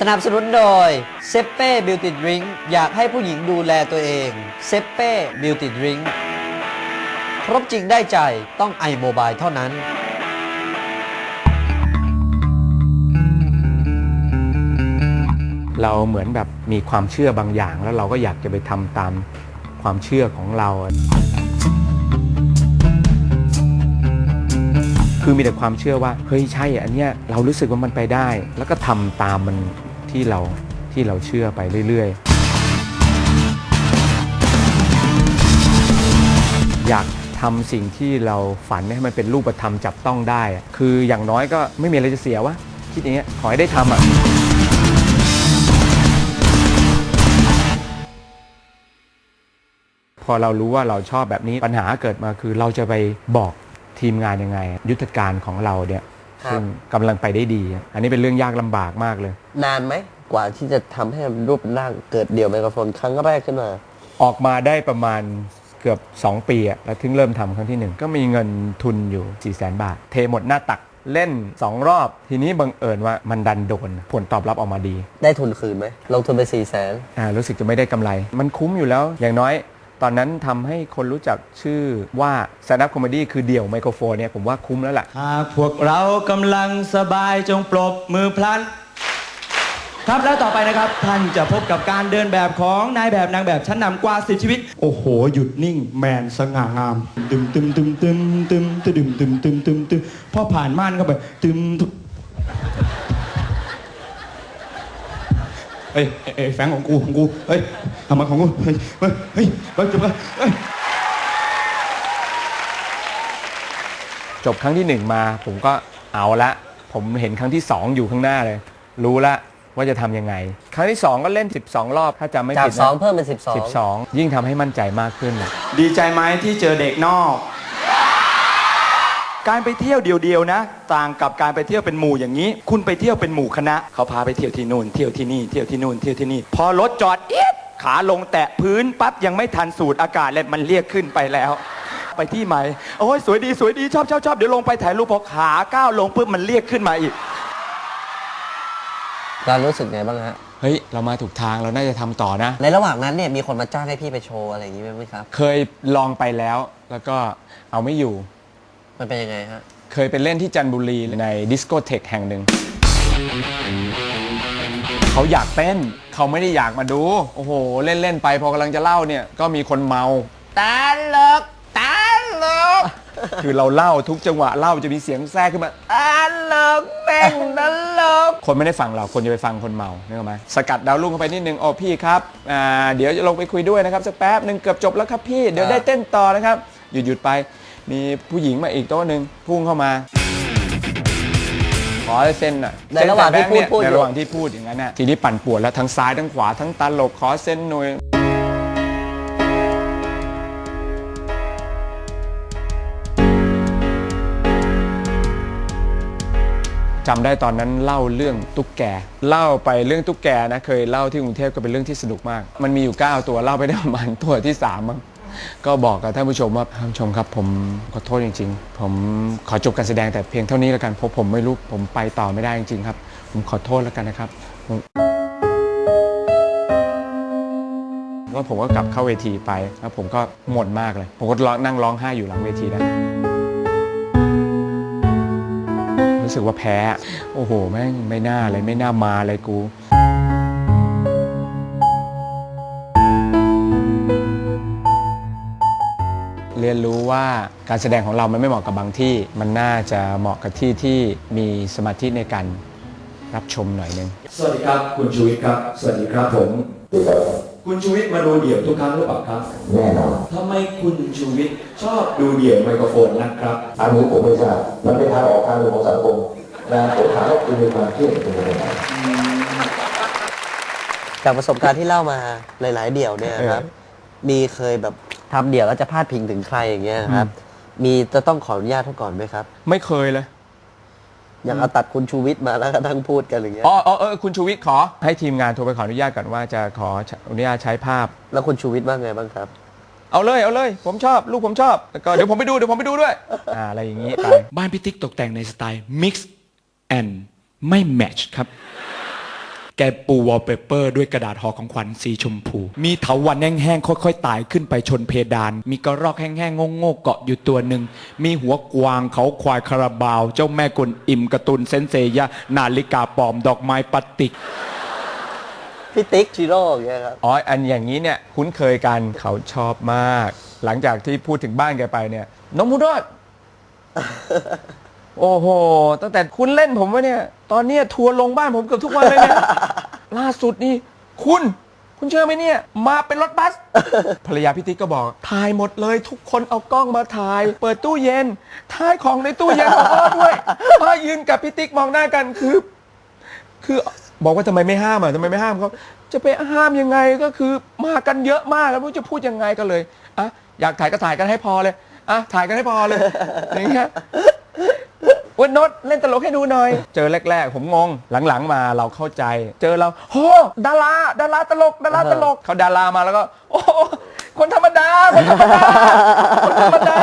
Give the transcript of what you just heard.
สนับสนุนโดยเซเป้บิวตี้ดริงอยากให้ผู้หญิงดูแลตัวเองเซเป้บิวตี้ดริงครบจริงได้ใจต้องไอโมบายเท่านั้น เราเหมือนแบบมีความเชื่อบางอย่าง แล้วเราก็อยากจะไปทำตามความเชื่อของเรา คือมีแต่ความเชื่อว่า เฮ้ยใช่อันเนี้ยเรารู้สึกว่ามันไปได้ แล้วก็ทำตามมัน ที่เราที่เราเชื่อไปเรื่อยๆ อยากทำสิ่งที่เราฝันให้มันเป็นรูปธรรมจับต้องได้ คืออย่างน้อยก็ไม่มีอะไรจะเสียวะคิดอย่างเงี้ยขอให้ได้ทำอะพอเรารู้ว่าเราชอบแบบนี้ปัญหาเกิดมาคือเราจะไปบอกทีมงานยังไง ยุทธการของเราเนี่ย ครับ ซึ่งกำลังไปได้ดี อันนี้เป็นเรื่องยากลำบากมากเลย นานไหมกว่าที่จะทำให้มันรูปเป็นร่างเกิดเดี่ยวไมโครโฟนครั้งแรกขึ้นมา ออกมาได้ประมาณเกือบ 2 ปีอะแล้วถึงเริ่มทำครั้งที่หนึ่งก็มีเงินทุนอยู่ 4 0 0 0 0 0บาท เทหมดหน้าตักเล่น 2 รอบ ทีนี้บังเอิญว่ามันดันโดน ผลตอบรับออกมาดีได้ทุนคืนไหมลงทุนไป4ี่แสน อ่ารู้สึกจะไม่ได้กำไร มันคุ้มอยู่แล้วอย่างน้อย ตอนนั้นทำให้คนรู้จักชื่อว่า stand up comedy คือเดี่ยวไมโครโฟนเนี่ยผมว่าคุ้มแล้วล่ะ หากพวกเรากำลังสบายจงปรบมือพลัน ครับแล้วต่อไปนะครับ ท่านจะพบกับการเดินแบบของนายแบบนางแบบชั้นนำกว่าสิบชีวิต โอ้โห หยุดนิ่งแมนสง่างาม ตึมตึมตึมตึมตึมตึมตึมตึมตึมตึมพอผ่านม่านเข้าไปตึมตึม เฮ้ยเอ้ยเอ้ยแฟงของกูของกูเฮ้ยทำมาของกูเฮ้ยเฮ้ยเฮ้ยเฮ้ยจุ๊บเฮ้ย จบครั้งที่หนึ่งมาผมก็เอาละ ผมเห็นครั้งที่สองอยู่ข้างหน้าเลย รู้ละว่าจะทำยังไง ครั้งที่สองก็เล่น 12 รอบถ้าจำไม่จากผิด2นะเพิ่มเป็น12 12 ยิ่งทำให้มั่นใจมากขึ้นนะ ดีใจไหมที่เจอเด็กนอก การไปเที่ยวเดียวๆนะ ต่างกับการไปเที่ยวเป็นหมู่อย่างนี้ คุณไปเที่ยวเป็นหมู่คณะ เขาพาไปเที่ยวที่นู่นเที่ยวที่นี่เที่ยวที่นู่นเที่ยวที่นี่ พอรถจอดเอี๊ยดขาลงแตะพื้นปั๊บยังไม่ทันสูดอากาศเลยมันเรียกขึ้นไปแล้ว ไปที่ใหม่โอ้ยสวยดีสวยดีชอบชอบชอบเดี๋ยวลงไปถ่ายรูปพอขาก้าวลงปุ๊บมันเรียกขึ้นมาอีกเรารู้สึกไงบ้างฮะ เฮ้ย เรามาถูกทางเราน่าจะทำต่อนะ ในระหว่างนั้นเนี่ยมีคนมาจ้างให้พี่ไปโชว์อะไรอย่างนี้ไหมครับ เคยลองไปแล้วแล้วก็เอาไม่อยู่ มันเป็นยังไงฮะ เคยไปเล่นที่จันทบุรีในดิสโกเทคแห่งหนึ่ง เขาอยากเต้น เขาไม่ได้อยากมาดู โอ้โห เล่น ๆ ไปพอกำลังจะเล่าเนี่ย ก็มีคนเมา ตาลกตาลก คือเราเล่าทุกจังหวะเล่าจะมีเสียงแทรกขึ้นมาตาลกแม่งตลก คนไม่ได้ฟังเราคนจะไปฟังคนเมาเนกอะไหมสกัดดาวรุ่งเข้าไปนิดนึงโอ้พี่ครับอ่าเดี๋ยวจะลงไปคุยด้วยนะครับสักแป๊บหนึ่งเกือบจบแล้วครับพี่ เดี๋ยวได้เต้นต่อนะครับ หยุดหยุดๆไป มีผู้หญิงมาอีกโต๊ะหนึ่งพุ่งเข้ามา ขอเซ็นหน่อยในระหว่างที่พูดเซ็นพูดอยู่ ในระหว่างที่พูดอย่างนั้นน่ะทีนี้ปั่นป่วนแล้วทั้งซ้ายทั้งขวาทั้งตลกขอเซ็นหน่อยจำได้ตอนนั้นเล่าเรื่องตุ๊กแก เล่าไปเรื่องตุ๊กแกนะเคยเล่าที่กรุงเทพก็เป็นเรื่องที่สนุกมาก มันมีอยู่ 9 ตัวเล่าไปได้ประมาณตัวที่3มั้ง ก็บอกกับท่านผู้ชมว่าท่านผู้ชมครับผมขอโทษจริง ๆ ผมขอจบการแสดงแต่เพียงเท่านี้แล้วกันเพราะผมไม่รู้ผมไปต่อไม่ได้จริงๆครับ ผมขอโทษแล้วกันนะครับผมว่าผมก็กลับเข้าเวทีไปแล้วผมก็หมดมากเลย ผมก็ร้องนั่งร้องไห้อยู่หลังเวทีนั้นรู้สึกว่าแพ้ โอ้โหแม่งไม่น่าเลยไม่น่ามาเลยกู รียนรู้ว่าการแสดงของเรามันไม่เหมาะกับบางที่ มันน่าจะเหมาะกับที่ที่มีสมาธิในการรับชมหน่อยนึง สวัสดีครับ คุณชูวิทย์ครับ สวัสดีครับผม คุณชูวิทย์มาดูเดี่ยวทุกครั้งหรือเปล่าครับแน่นอนทำไมคุณชูวิทย์ชอบดูเดี่ยวไมโครโฟนนะครับ อันนี้ผมไม่ทราบมันเป็นทางออกทางหนึ่งของสังคมนะผมถามว่าคุณมีความเครียดเป็นยังไงจากประสบการณ์ที่เล่ามาหลาย ๆ เดี่ยวเนี่ยครับ มีเคยแบบทำเดี่ยวแล้วจะพาดพิงถึงใครอย่างเงี้ยครับ มีจะต้องขออนุญาตเขาก่อนไหมครับ ไม่เคยเลยอย่างเอาตัดคุณชูวิทย์มาแล้วก็ทั้งพูดกันอย่างเงี้ยอ๋ออ๋อเออคุณชูวิทย์ขอให้ทีมงานโทรไปขออนุญาตก่อนว่าจะขออนุญาตใช้ภาพ แล้วคุณชูวิทย์ว่าไงบ้างครับ เอาเลยเอาเลย ผมชอบ ลูกผมชอบแล้วก็เดี๋ยวผมไปดูเดี๋ยวผมไปดูด้วยอ่าอะไรอย่างนี้ไปบ้านพี่ติ๊กตกแต่งในสไตล์ mix and ไม่ match ครับ แกปูวอลเปเปอร์ด้วยกระดาษห่อของขวัญสีชมพู มีเถาวันแห้งๆค่อยๆตายขึ้นไปชนเพดาน มีกระรอกแห้งๆโง่ๆเกาะอยู่ตัวหนึ่ง มีหัวกวางเขาควายคาราบาว เจ้าแม่กวนอิมการ์ตูนเซนเซยะ นาฬิกาปลอมดอกไม้ปฏิกพี่ติ๊กชิโร่อย่างเงี้ยครับอ๋ออันอย่างนี้เนี่ยคุ้นเคยกันเขาชอบมาก หลังจากที่พูดถึงบ้านแกไปเนี่ยน้องมุดอด โอ้โห ตั้งแต่คุณเล่นผมวะเนี่ย ตอนเนี้ยทัวร์ลงบ้านผมเกือบทุกวันเลยเนี่ย ล่าสุดนี่ คุณ คุณเชื่อไหมเนี่ย มาเป็นรถบัส ภรรยาพี่ติ๊กก็บอก ถ่ายหมดเลย ทุกคนเอากล้องมาถ่าย เปิดตู้เย็นถ่ายของในตู้เย็นของพ่อด้วยพ่อยืนกับพี่ติ๊กมองหน้ากันคือ คือบอกว่าทำไมไม่ห้ามอะทำไมไม่ห้ามเขาจะไปห้ามยังไงก็คือมากันเยอะมากแล้วไม่รู้จะพูดยังไงก็เลยอะอยากถ่ายก็ถ่ายกันให้พอเลยอะถ่ายกันให้พอเลยอย่างเงี้ย วันโนตเล่นตลกให้ดูหน่อย เจอแรก ๆ ผมงง หลังๆมาเราเข้าใจ เจอเราโอ้ดาราดาราตลกดาราตลกเขาดารามาแล้วก็ โอ้คนธรรมดา คนธรรมดาคนธรรมดา